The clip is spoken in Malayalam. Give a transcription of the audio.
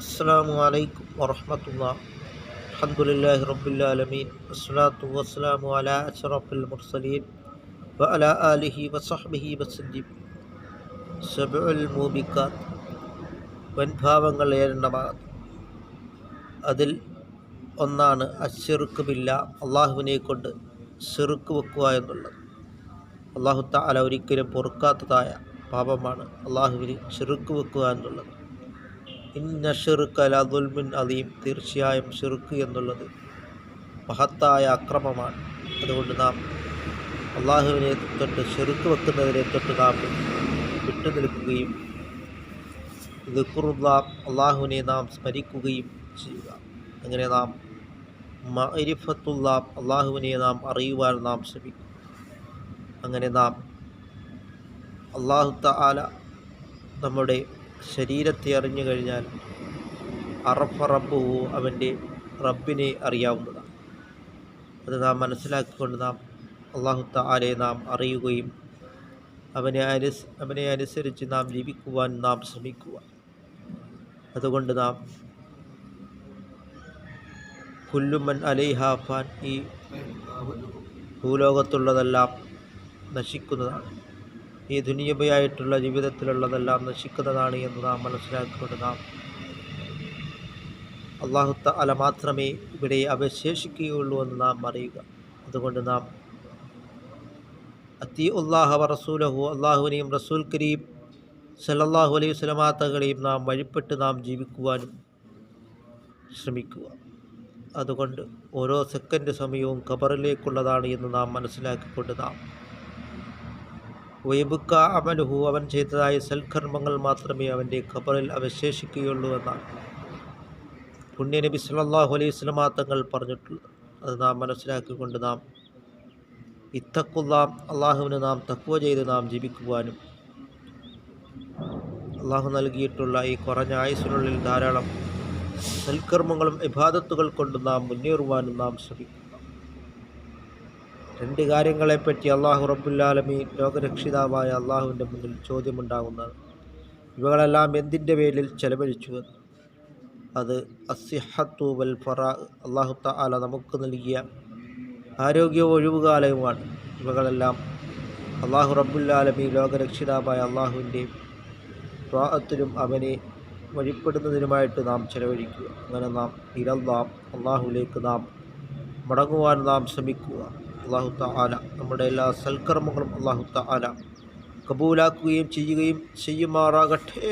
അസ്സാം വലൈക്കും വറഹമത്തുള്ള. അലഹമുല്ലാഹി റബ്ബുല്ലാലമീൻ വസ്സലാത്തു വസ്സലാമു അല അഷറഫുൽ മുർസലീൻ വ അല ആലിഹി വസഹബിഹി വസല്ലിം. സബുൽ മൂബിക്കാത്ത് വൻഭാവങ്ങൾ ഏഴെണ്ണമാകുന്നു അതിൽ ഒന്നാണ് അഷിറുക്കുമില്ല അള്ളാഹുവിനെ കൊണ്ട് സിറുക്ക് വെക്കുക എന്നുള്ളത്. അള്ളാഹു താല ഒരിക്കലും പൊറുക്കാത്തതായ പാപമാണ് അള്ളാഹുവിന് ചെറുക്ക് വെക്കുക എന്നുള്ളത്. ഇന്ന ഷിർക്ക് അല അലീം തീർച്ചയായും ഷിർക്ക് എന്നുള്ളത് മഹത്തായ അക്രമമാണ്. അതുകൊണ്ട് നാം അള്ളാഹുവിനെ തൊട്ട് ഷിർക്ക് വെക്കുന്നതിനെ തൊട്ട് നാം വിട്ടു നിൽക്കുകയും ദിക്കുറുള്ള അള്ളാഹുവിനെ നാം സ്മരിക്കുകയും ചെയ്യുക. അങ്ങനെ നാം മരിഫത്തുള്ള അള്ളാഹുവിനെ നാം അറിയുവാൻ നാം ശ്രമിക്കും. അങ്ങനെ നാം അള്ളാഹു താല നമ്മുടെ ശരീരത്തെ അറിഞ്ഞു കഴിഞ്ഞാൽ അറഫ റബ്ബുഹു അവന്റെ റബ്ബിനെ അറിയാവുന്നതാണ്. അത് നാം മനസ്സിലാക്കിക്കൊണ്ട് നാം അള്ളാഹു താലെ നാം അറിയുകയും അവനെ അനുസ് അവനെ അനുസരിച്ച് നാം ജീവിക്കുവാൻ നാം ശ്രമിക്കുക. അതുകൊണ്ട് നാം കുല്ലുമൻ അലൈഹാഫാൻ ഈ ഭൂലോകത്തുള്ളതെല്ലാം നശിക്കുന്നതാണ്. ഈ ദുനിയബയായിട്ടുള്ള ജീവിതത്തിലുള്ളതെല്ലാം നശിക്കുന്നതാണ് എന്ന് നാം മനസ്സിലാക്കിക്കൊണ്ട് നാം അള്ളാഹുത്ത അല മാത്രമേ ഇവിടെ അവശേഷിക്കുകയുള്ളൂ എന്ന് നാം അറിയുക. അതുകൊണ്ട് നാം അത്തി ഉള്ളാഹ റസൂലഹു അള്ളാഹുവിനെയും റസൂൽ കരീം സല്ലല്ലാഹു അലൈഹി സ്വലമാത്തകളെയും നാം വഴിപ്പെട്ട് നാം ജീവിക്കുവാനും ശ്രമിക്കുക. അതുകൊണ്ട് ഓരോ സെക്കൻഡ് സമയവും ഖബറിലേക്കുള്ളതാണ് എന്ന് നാം മനസ്സിലാക്കിക്കൊണ്ട് നാം വൈബുക്ക അമലുഹു അവൻ ചെയ്തതായ സൽക്കർമ്മങ്ങൾ മാത്രമേ അവന്റെ ഖബറിൽ അവശേഷിക്കുകയുള്ളൂ എന്നാണ്. പുണ്യനബി സല്ലല്ലാഹു അലൈഹി സ്വലമാ തങ്ങൾ പറഞ്ഞിട്ടുള്ളത് അത് നാം മനസ്സിലാക്കിക്കൊണ്ട് നാം ഇത്തക്കുല്ലാം അള്ളാഹുവിന് നാം തക്കുവ ചെയ്ത് നാം ജീവിക്കുവാനും അള്ളാഹു നൽകിയിട്ടുള്ള ഈ കുറഞ്ഞ ആയുസിനുള്ളിൽ ധാരാളം സൽക്കർമ്മങ്ങളും ഇബാദത്തുകൾ കൊണ്ട് നാം മുന്നേറുവാനും നാം ശ്രമിക്കുക രണ്ട് കാര്യങ്ങളെപ്പറ്റി അള്ളാഹു റബ്ബുല്ലാലമീൻ ലോകരക്ഷിതാവായ അള്ളാഹുവിന്റെ മുന്നിൽ ചോദ്യമുണ്ടാകുന്നത് ഇവകളെല്ലാം എന്തിന്റെ പേരിൽ ചെലവഴിച്ചുവെന്ന് അത് അസിഹത്തു വൽ ഫറ അള്ളാഹു താല നമുക്ക് നൽകിയ ആരോഗ്യ ഒഴിവുകാലയുമാണ് ഇവകളെല്ലാം അള്ളാഹു റബ്ബുല്ലാലമി ലോകരക്ഷിതാവായ അള്ളാഹുവിന്റെ ത്വാഹത്തിനും അവനെ വഴിപ്പെടുന്നതിനുമായിട്ട് നാം ചെലവഴിക്കുക. അങ്ങനെ നാം ഇരന്നാം അള്ളാഹുലേക്ക് നാം മടങ്ങുവാൻ നാം ശ്രമിക്കുക. അള്ളാഹു താല നമ്മുടെ എല്ലാ സൽക്കർമ്മങ്ങളും അള്ളാഹു താല കബൂലാക്കുകയും ചെയ്യുകയും ചെയ്യുമാറാകട്ടെ.